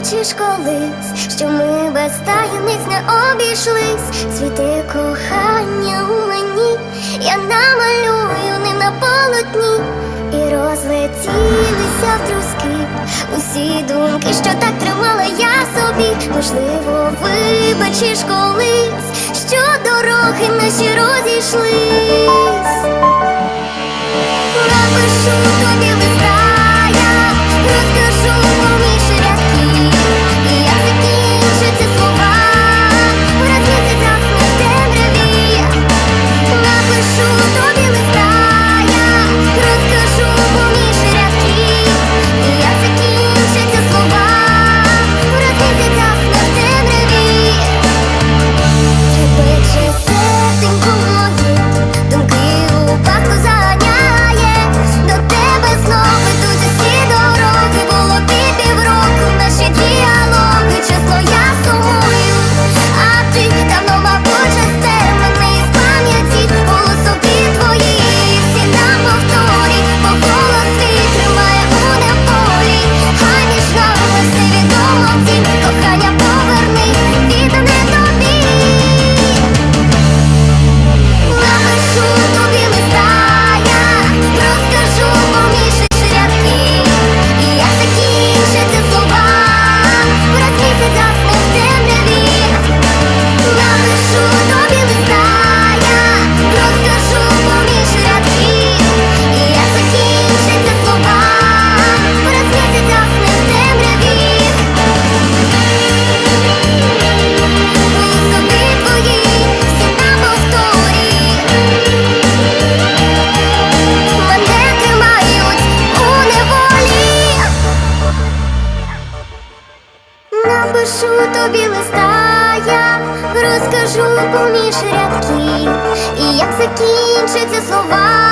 Бачиш колись, що ми без таємниць не обійшлись, світи кохання у мені, я намалюю не на полотні, і розлетілися в труски усі думки, що так тримала я собі. Можливо, вибачиш колись, що дороги наші розійшлись. напишу тобі листа, я розкажу поміж рядки, і як закінчаться слова.